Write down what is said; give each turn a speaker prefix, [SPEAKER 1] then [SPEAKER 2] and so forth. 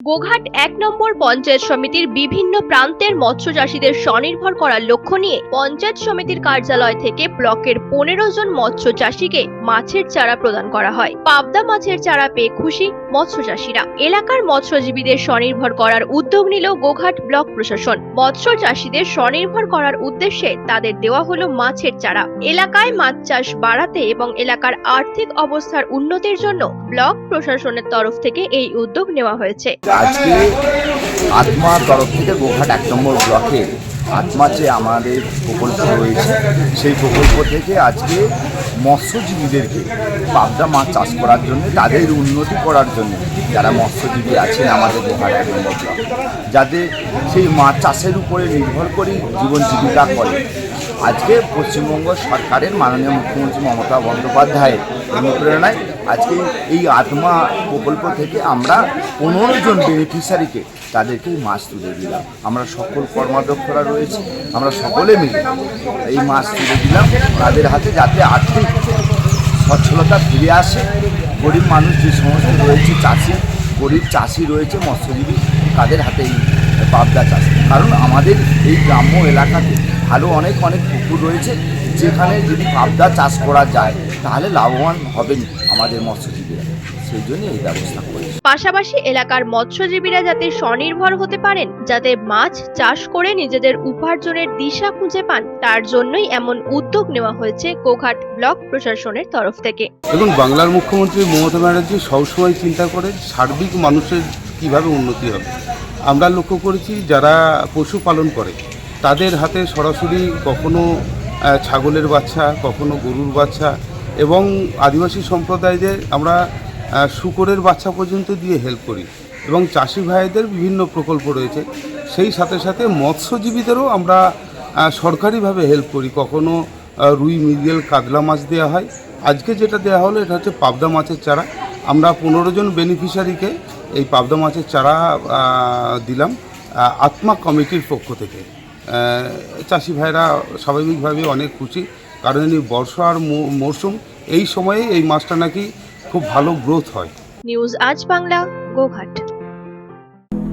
[SPEAKER 1] গোঘাট এক নম্বর পঞ্চায়েত সমিতির বিভিন্ন প্রান্তের মৎস্য চাষীদের স্বনির্ভর করার লক্ষ্য নিয়ে পঞ্চায়েত সমিতির কার্যালয় থেকে ব্লকের পনেরো জন মৎস্য চাষীকে মাছের চারা প্রদান করা হয়। পাবদা মাছের চারা পেয়ে খুশি মৎস্য চাষীরা এলাকার মৎস্যজীবীদের স্বনির্ভর করার উদ্যোগ নিল গোঘাট ব্লক প্রশাসন। মৎস্য চাষীদের স্বনির্ভর করার উদ্দেশ্যে তাদের দেওয়া হলো মাছের চারা। এলাকায় মাছ চাষ বাড়াতে এবং এলাকার আর্থিক অবস্থার উন্নতির জন্য ব্লক প্রশাসনের তরফ থেকে এই উদ্যোগ নেওয়া হয়েছে।
[SPEAKER 2] আজকে আত্মা তরফ থেকে গোঘাট এক নম্বর ব্লকে আত্মা যে আমাদের প্রকল্প রয়েছে, সেই প্রকল্প থেকে আজকে মৎস্যজীবীদেরকে পাবদা মাছ চাষ করার জন্য, তাদের উন্নতি করার জন্য যারা মৎস্যজীবী আছেন আমাদের গোঘাট এক নম্বর ব্লক, যাতে সেই মাছ চাষের উপরে নির্ভর করে জীবন জীবিকা করে। আজকে পশ্চিমবঙ্গ সরকারের মাননীয় মুখ্যমন্ত্রী মমতা বন্দ্যোপাধ্যায়ের অনুপ্রেরণায় আজকে এই আত্মা প্রকল্প থেকে আমরা পনেরো জন বেনিফিশিয়ারিকে তাদেরকে মাছ তুলে দিলাম। আমরা সকল কর্মাধ্যক্ষরা রয়েছে, আমরা সকলে মিলে এই মাছ তুলে দিলাম তাদের হাতে যাতে আর্থিক সচ্ছলতা ফিরে আসে। গরিব মানুষ যে সমস্ত রয়েছে, চাষি, গরিব চাষি রয়েছে, মৎস্যজীবী, তাদের হাতে এই পাবদা চাষ। কারণ আমাদের এই গ্রাম্য এলাকাতে ভালো অনেক অনেক পুকুর রয়েছে, যেখানে যদি পাবদা চাষ করা যায় তাহলে লাভবান হবেন আমাদের মৎস্যজীবীরা। সেই জন্য এই ব্যবস্থা করেছি।
[SPEAKER 1] পাশাপাশি এলাকার মৎস্যজীবীরা যাতে স্বনির্ভর হতে পারেন যাতে মাছ চাষ করে নিজেদের উপার্জনের দিশা খুঁজে পান তার জন্যই এমন উদ্যোগ নেওয়া হয়েছে গোঘাট ব্লক প্রশাসনের তরফ থেকে।
[SPEAKER 3] দেখুন বাংলার মুখ্যমন্ত্রী মমতা ব্যানার্জি সবসময় চিন্তা করেন সার্বিক মানুষের কীভাবে উন্নতি হবে। আমরা লক্ষ্য করেছি যারা পশুপালন করে তাদের হাতে সরাসরি কখনো ছাগলের বাচ্চা কখনো গরুর বাচ্চা এবং আদিবাসী সম্প্রদায়দের আমরা শুকরের বাচ্চা পর্যন্ত দিয়ে হেল্প করি এবং চাষি ভাইদের বিভিন্ন প্রকল্প রয়েছে, সেই সাথে সাথে মৎস্যজীবীদেরও আমরা সরকারিভাবে হেল্প করি। কখনো রুই, মৃগেল, কাতলা মাছ দেওয়া হয়। আজকে যেটা দেওয়া হলো, এটা হচ্ছে পাবদা মাছের চারা। আমরা পনেরো জন বেনিফিশিয়ারিকে এই পাবদা মাছের চারা দিলাম আত্মা কমিটির পক্ষ থেকে। চাষি ভাইরা স্বাভাবিকভাবে অনেক খুশি, কারণ এই বর্ষার আর মৌ- মরশুম এই সময়ে এই মাছটা নাকি খুব ভালো গ্রোথ হয়।
[SPEAKER 1] নিউজ আজ বাংলা গোঘাট।